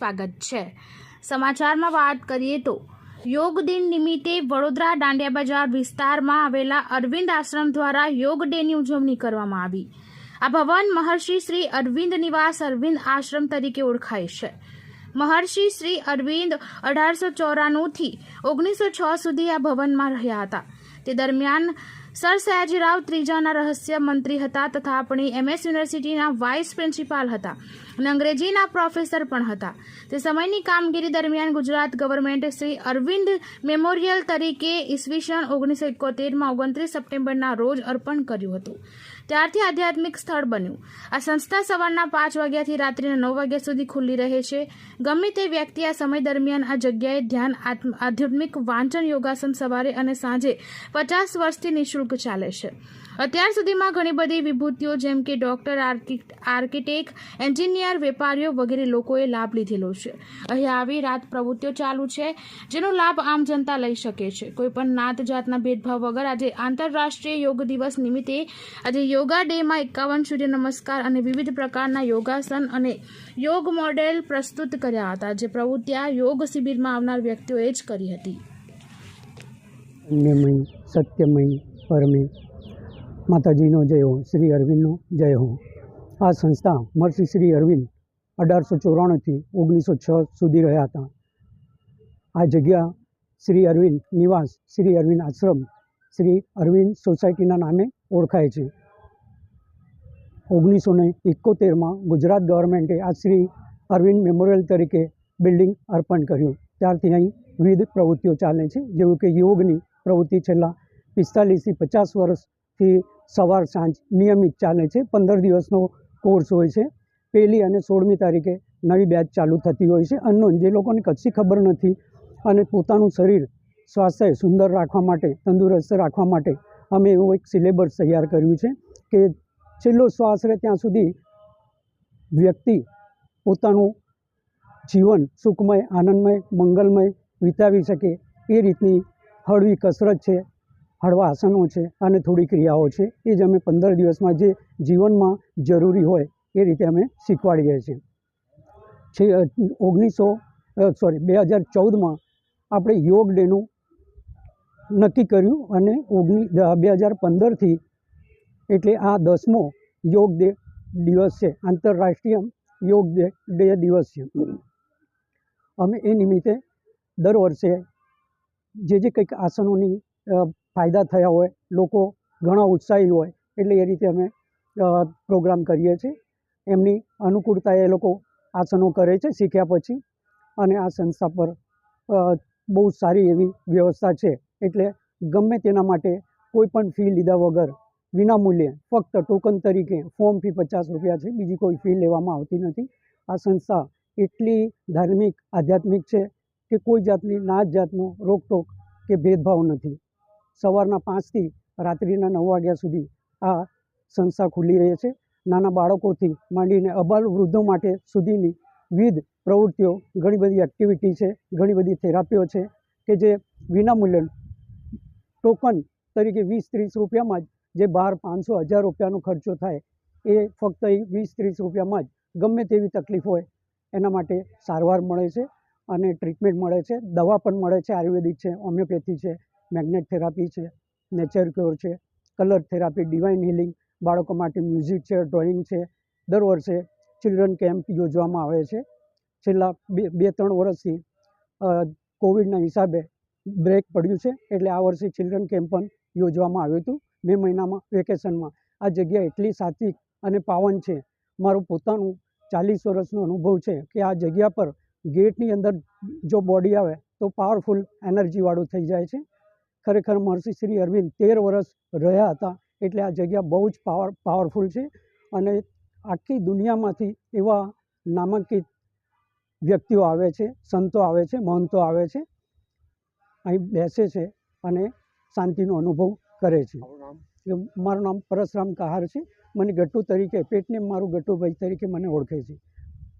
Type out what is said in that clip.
સ્વાગત છે. સમાચારમાં વાત કરીએ તો, યોગ દિન નિમિત્તે વડોદરા દાંડિયા બજાર વિસ્તારમાં આવેલા અરવિંદ આશ્રમ દ્વારા યોગ ડેની ઉજવણી કરવામાં આવી. આ ભવન મહર્ષિ શ્રી અરવિંદ નિવાસ અરવિંદ આશ્રમ તરીકે ઓળખાય છે. મહર્ષિ શ્રી અરવિંદ અઢારસો ચોરાણુંથી ઓગણીસો છ સુધી આ ભવનમાં રહ્યા હતા. તે દરમિયાન સર સયાજીરાવ ત્રીજાના રહસ્ય મંત્રી હતા તથા આપણી એમએસ યુનિવર્સિટીના વાઇસ પ્રિન્સિપાલ હતા અને અંગ્રેજીના પ્રોફેસર પણ હતા. તે સમયની કામગીરી દરમિયાન ગુજરાત ગવર્મેન્ટ શ્રી અરવિંદ મેમોરિયલ તરીકે ઈસવીસન ઓગણીસો એકોતેરમાં ઓગણત્રીસ સપ્ટેમ્બરના રોજ અર્પણ કર્યું હતું. ત્યારથી આધ્યાત્મિક સ્થળ બન્યું. આ સંસ્થા સવારના પાંચ વાગ્યાથી રાત્રિના નવ વાગ્યા સુધી ખુલ્લી રહે છે. ગમે તે વ્યક્તિ આ સમય દરમિયાન આ જગ્યાએ ધ્યાન, આધ્યાત્મિક વાંચન, યોગાસન સવારે અને સાંજે પચાસ વર્ષથી નિઃશુલ્ક ચાલે છે. અત્યાર સુધીમાં ઘણી બધી વિભૂતિઓ જેમ કે ડૉક્ટર આર્કિટેક્ટ એન્જિનિયર, વેપારીઓ વગેરે લોકોએ લાભ લીધેલો છે. અહીં આવી રાત પ્રવૃત્તિઓ ચાલુ છે, જેનો લાભ આમ જનતા લઈ શકે છે. કોઈપણ નાત જાતના ભેદભાવ વગર આજે આંતરરાષ્ટ્રીય યોગ દિવસ નિમિત્તે આજે યોગા ડેમાં એકાવન સૂર્ય નમસ્કાર અને વિવિધ પ્રકારના યોગાસન અને યોગ મોડેલ પ્રસ્તુત કર્યા હતા, જે પ્રવૃત્તિ આ યોગ શિબિરમાં આવનાર વ્યક્તિઓએ જ કરી હતી. અન્યમય સત્યમય પરમે માતાજીનો જય હો, શ્રી અરવિંદનો જય હો. આ સંસ્થા મહર્ષિ શ્રી અરવિંદ અઢારસો ચોરાણુંથી ઓગણીસો છ સુધી રહ્યા હતા. આ જગ્યા શ્રી અરવિંદ નિવાસ, શ્રી અરવિંદ આશ્રમ, શ્રી અરવિંદ સોસાયટીના નામે ઓળખાય છે. ઓગણીસો ને એકોતેરમાં ગુજરાત ગવર્મેન્ટે આ શ્રી અરવિંદ મેમોરિયલ તરીકે બિલ્ડિંગ અર્પણ કર્યું. ત્યારથી અહીં વિવિધ પ્રવૃત્તિઓ ચાલે છે. જેવું કે યોગની પ્રવૃત્તિ છેલ્લા પિસ્તાલીસથી પચાસ વર્ષથી સવાર સાંજ નિયમિત ચાલે છે. પંદર દિવસનો કોર્સ હોય છે. પહેલી અને સોળમી તારીખે નવી બેચ ચાલુ થતી હોય છે. અનનોન, જે લોકોને કચ્છી ખબર નથી અને પોતાનું શરીર સ્વાસ્થ્ય સુંદર રાખવા માટે, તંદુરસ્ત રાખવા માટે અમે એવું એક સિલેબસ તૈયાર કર્યું છે કે છેલ્લો શ્વાસ રહે ત્યાં સુધી વ્યક્તિ પોતાનું જીવન સુખમય, આનંદમય, મંગલમય વિતાવી શકે એ રીતની હળવી કસરત છે. હળવા આસનો છે અને થોડી ક્રિયાઓ છે, એ જ અમે પંદર દિવસમાં જે જીવનમાં જરૂરી હોય એ રીતે અમે શીખવાડીએ છીએ. છે ઓગણીસો સોરી બે હજાર ચૌદમાં આપણે યોગ ડેનું નક્કી કર્યું અને ઓગણી બે હજાર પંદરથી એટલે આ દસમો યોગ ડે દિવસ છે, આંતરરાષ્ટ્રીય યોગ ડે ડે દિવસ છે. અમે એ નિમિત્તે દર વર્ષે જે જે કંઈક આસનોની ફાયદા થયા હોય, લોકો ઘણા ઉત્સાહી હોય, એટલે એ રીતે અમે પ્રોગ્રામ કરીએ છીએ. એમની અનુકૂળતા એ લોકો આસનો કરે છે, શીખ્યા પછી. અને આ સંસ્થા પર બહુ સારી એવી વ્યવસ્થા છે, એટલે ગમે તેના માટે કોઈ પણ ફી લીધા વગર વિનામૂલ્યે ફક્ત ટોકન તરીકે ફોર્મ ફી પચાસ રૂપિયા છે, બીજી કોઈ ફી લેવામાં આવતી નથી. આ સંસ્થા એટલી ધાર્મિક, આધ્યાત્મિક છે કે કોઈ જાતની નાત જાતનો રોકટોક કે ભેદભાવ નથી. સવારના પાંચથી રાત્રિના નવ વાગ્યા સુધી આ સંસ્થા ખુલ્લી રહે છે. નાના બાળકોથી માંડીને અબાલ વૃદ્ધો માટે સુધીની વિવિધ પ્રવૃત્તિઓ, ઘણી બધી એક્ટિવિટી છે, ઘણી બધી થેરાપીઓ છે કે જે વિનામૂલ્યે ટોકન તરીકે વીસ ત્રીસ રૂપિયામાં જ જે બહાર પાંચસો હજાર રૂપિયાનો ખર્ચો થાય એ ફક્ત એ વીસ ત્રીસ રૂપિયામાં જ ગમે તેવી તકલીફ હોય એના માટે સારવાર મળે છે અને ટ્રીટમેન્ટ મળે છે. દવા પણ મળે છે, આયુર્વેદિક છે હોમિયોપેથી છે મેગ્નેટ થેરાપી છે, નેચર ક્યોર છે, કલર થેરાપી, ડિવાઇન હિલિંગ, બાળકો માટે મ્યુઝિક છે, ડ્રોઈંગ છે, દર વર્ષે ચિલ્ડ્રન કેમ્પ યોજવામાં આવે છે. છેલ્લા બે બે, ત્રણ વર્ષથી કોવિડના હિસાબે બ્રેક પડ્યું છે, એટલે આ વર્ષે ચિલ્ડ્રન કેમ્પ પણ યોજવામાં આવ્યું હતું. મે મહિનામાં વેકેશનમાં. આ જગ્યા એટલી સાત્વિક અને પાવન છે. મારું પોતાનું ચાલીસ વર્ષનો અનુભવ છે કે આ જગ્યા પર ગેટની અંદર જો બોડી આવે તો પાવરફુલ એનર્જીવાળું થઈ જાય છે. ખરેખર મહર્ષિ શ્રી અરવિંદ તેર વર્ષ રહ્યા હતા. એટલે આ જગ્યા બહુ જ પાવર પાવરફુલ છે. અને આખી દુનિયામાંથી એવા નામાંકિત વ્યક્તિઓ આવે છે સંતો આવે છે મહંતો આવે છે. અહીં બેસે છે અને શાંતિનો અનુભવ કરે છે. મારું નામ? પરશરામ કહાર છે. મને ગટ્ટુ તરીકે પેટને મારું ગટ્ટુભાઈ તરીકે મને ઓળખે છે.